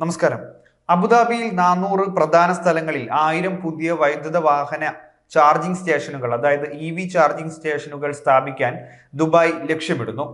നമസ്കാരം. അബുദാബിയിൽ നാനൂറ് പ്രധാന സ്ഥലങ്ങളിൽ ആയിരം പുതിയ വൈദ്യുത വാഹന ചാർജിംഗ് സ്റ്റേഷനുകൾ അതായത് ഇ വി ചാർജിംഗ് സ്റ്റേഷനുകൾ സ്ഥാപിക്കാൻ ദുബായ് ലക്ഷ്യമിടുന്നു.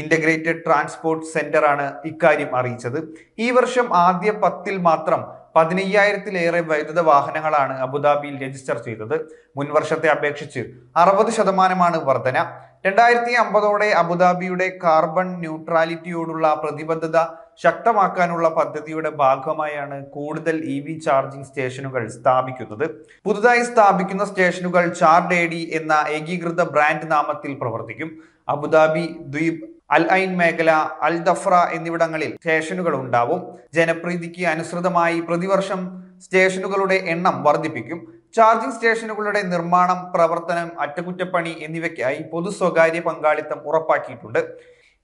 ഇന്റഗ്രേറ്റഡ് ട്രാൻസ്പോർട്ട് സെന്ററാണ് ഇക്കാര്യം അറിയിച്ചത്. ഈ വർഷം ആദ്യ പത്തിൽ മാത്രം പതിനയ്യായിരത്തിലേറെ വൈദ്യുത വാഹനങ്ങളാണ് അബുദാബിയിൽ രജിസ്റ്റർ ചെയ്തത്. മുൻവർഷത്തെ അപേക്ഷിച്ച് അറുപത് ശതമാനമാണ് വർധന. രണ്ടായിരത്തി അമ്പതോടെ അബുദാബിയുടെ കാർബൺ ന്യൂട്രാലിറ്റിയോടുള്ള പ്രതിബദ്ധത ശക്തമാക്കാനുള്ള പദ്ധതിയുടെ ഭാഗമായാണ് കൂടുതൽ ഇ വി ചാർജിംഗ് സ്റ്റേഷനുകൾ സ്ഥാപിക്കുന്നത്. പുതുതായി സ്ഥാപിക്കുന്ന സ്റ്റേഷനുകൾ ചാർഡ് എ ഡി എന്ന ഏകീകൃത ബ്രാൻഡ് നാമത്തിൽ പ്രവർത്തിക്കും. അബുദാബി ദ്വീപ് അൽ ഐൻ മേഖല അൽ ദഫ്ര എന്നിവിടങ്ങളിൽ സ്റ്റേഷനുകൾ ഉണ്ടാവും. ജനപ്രീതിക്ക് അനുസൃതമായി പ്രതിവർഷം സ്റ്റേഷനുകളുടെ എണ്ണം വർദ്ധിപ്പിക്കും. ചാർജിംഗ് സ്റ്റേഷനുകളുടെ നിർമ്മാണം പ്രവർത്തനം അറ്റകുറ്റപ്പണി എന്നിവയ്ക്കായി പൊതു സ്വകാര്യ പങ്കാളിത്തം ഉറപ്പാക്കിയിട്ടുണ്ട്.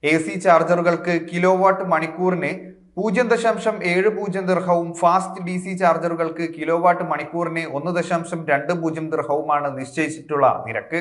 എ സി ചാർജറുകൾക്ക് കിലോ വാട്ട് മണിക്കൂറിന് പൂജ്യം ദശാംശം ഏഴ് പൂജ്യം ദീർഘവും ഫാസ്റ്റ് ഡി സി ചാർജറുകൾക്ക് കിലോ വാട്ട് മണിക്കൂറിന് ഒന്ന് ദശാംശം രണ്ട് പൂജ്യം ദീർഘവുമാണ് നിശ്ചയിച്ചിട്ടുള്ള നിരക്ക്.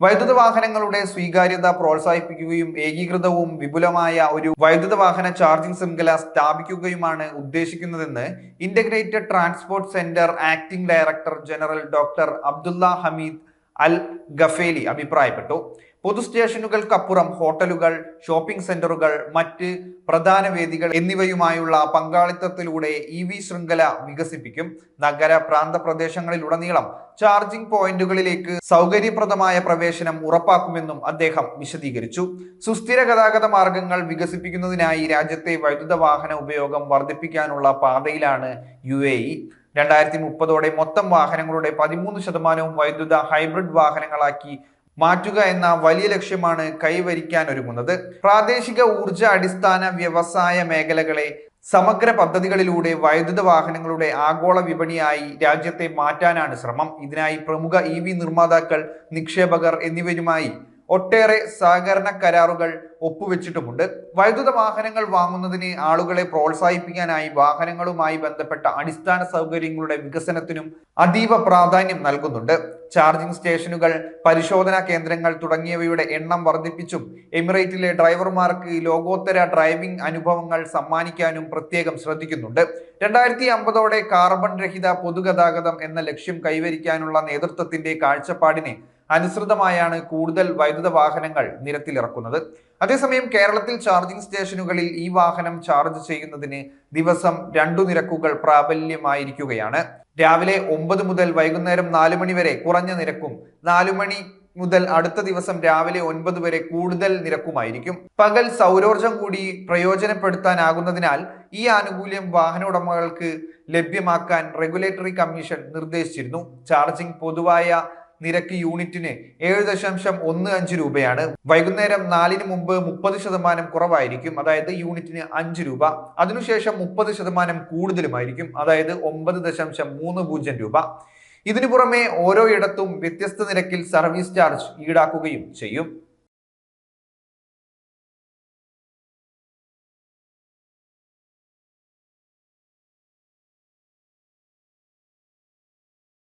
വൈദ്യുത വാഹനങ്ങളുടെ സ്വീകാര്യത പ്രോത്സാഹിപ്പിക്കുകയും ഏകീകൃതവും വിപുലമായ ഒരു വൈദ്യുത വാഹന ചാർജിംഗ് ശൃംഖല സ്ഥാപിക്കുകയുമാണ് ഉദ്ദേശിക്കുന്നതെന്ന് integrated transport centre acting director general doctor Abdullah Hamid Al Ghafeli അഭിപ്രായപ്പെട്ടു. പൊതു സ്റ്റേഷനുകൾക്കപ്പുറം ഹോട്ടലുകൾ ഷോപ്പിംഗ് സെന്ററുകൾ മറ്റ് പ്രധാന വേദികൾ എന്നിവയുമായുള്ള പങ്കാളിത്തത്തിലൂടെ ഇ വി ശൃംഖല വികസിപ്പിക്കും. നഗര പ്രാന്ത പ്രദേശങ്ങളിലുടനീളം ചാർജിംഗ് പോയിന്റുകളിലേക്ക് സൗകര്യപ്രദമായ പ്രവേശനം ഉറപ്പാക്കുമെന്നും അദ്ദേഹം വിശദീകരിച്ചു. സുസ്ഥിര ഗതാഗത മാർഗങ്ങൾ വികസിപ്പിക്കുന്നതിനായി രാജ്യത്തെ വൈദ്യുത വാഹന ഉപയോഗം വർദ്ധിപ്പിക്കാനുള്ള പാതയിലാണ് യു രണ്ടായിരത്തി മുപ്പതോടെ മൊത്തം വാഹനങ്ങളുടെ പതിമൂന്ന് ശതമാനവും വൈദ്യുത ഹൈബ്രിഡ് വാഹനങ്ങളാക്കി മാറ്റുക എന്ന വലിയ ലക്ഷ്യമാണ് കൈവരിക്കാൻ ഒരുങ്ങുന്നത്. പ്രാദേശിക ഊർജ അടിസ്ഥാന വ്യവസായ മേഖലകളെ സമഗ്ര പദ്ധതികളിലൂടെ വൈദ്യുത വാഹനങ്ങളുടെ ആഗോള വിപണിയായി രാജ്യത്തെ മാറ്റാനാണ് ശ്രമം. ഇതിനായി പ്രമുഖ ഇ നിർമ്മാതാക്കൾ നിക്ഷേപകർ എന്നിവരുമായി ഒട്ടേറെ സഹകരണ കരാറുകൾ ഒപ്പുവെച്ചിട്ടുമുണ്ട്. വൈദ്യുത വാഹനങ്ങൾ വാങ്ങുന്നതിന് ആളുകളെ പ്രോത്സാഹിപ്പിക്കാനായി വാഹനങ്ങളുമായി ബന്ധപ്പെട്ട അടിസ്ഥാന സൗകര്യങ്ങളുടെ വികസനത്തിനും അതീവ പ്രാധാന്യം നൽകുന്നുണ്ട്. ചാർജിംഗ് സ്റ്റേഷനുകൾ പരിശോധനാ കേന്ദ്രങ്ങൾ തുടങ്ങിയവയുടെ എണ്ണം വർദ്ധിപ്പിച്ചും എമിറേറ്റിലെ ഡ്രൈവർമാർക്ക് ലോകോത്തര ഡ്രൈവിംഗ് അനുഭവങ്ങൾ സമ്മാനിക്കാനും പ്രത്യേകം ശ്രദ്ധിക്കുന്നുണ്ട്. രണ്ടായിരത്തി അമ്പതോടെ കാർബൺ രഹിത പൊതുഗതാഗതം എന്ന ലക്ഷ്യം കൈവരിക്കാനുള്ള നേതൃത്വത്തിന്റെ കാഴ്ചപ്പാടിന് അനുസൃതമായാണ് കൂടുതൽ വൈദ്യുത വാഹനങ്ങൾ നിരത്തിലിറക്കുന്നത്. അതേസമയം കേരളത്തിൽ ചാർജിംഗ് സ്റ്റേഷനുകളിൽ ഈ വാഹനം ചാർജ് ചെയ്യുന്നതിന് ദിവസം രണ്ടു നിരക്കുകൾ പ്രാബല്യമായിരിക്കുകയാണ്. രാവിലെ ഒമ്പത് മുതൽ വൈകുന്നേരം നാലു മണി വരെ കുറഞ്ഞ നിരക്കും നാലു മണി മുതൽ അടുത്ത ദിവസം രാവിലെ ഒൻപത് വരെ കൂടുതൽ നിരക്കുമായിരിക്കും. പകൽ സൗരോർജം കൂടി പ്രയോജനപ്പെടുത്താനാകുന്നതിനാൽ ഈ ആനുകൂല്യം വാഹന ഉടമകൾക്ക് ലഭ്യമാക്കാൻ റെഗുലേറ്ററി കമ്മീഷൻ നിർദ്ദേശിച്ചിരുന്നു. ചാർജിംഗ് പൊതുവായ നിരക്ക് യൂണിറ്റിന് ഏഴ് ദശാംശം ഒന്ന് അഞ്ച് രൂപയാണ്. വൈകുന്നേരം നാലിന് മുമ്പ് മുപ്പത് ശതമാനം കുറവായിരിക്കും. അതായത് യൂണിറ്റിന് അഞ്ച് രൂപ. അതിനുശേഷം മുപ്പത് ശതമാനം കൂടുതലുമായിരിക്കും. അതായത് ഒമ്പത് ദശാംശം മൂന്ന് പൂജ്യം രൂപ. ഇതിനു പുറമെ ഓരോ ഇടത്തും വ്യത്യസ്ത നിരക്കിൽ സർവീസ് ചാർജ് ഈടാക്കുകയും ചെയ്യും.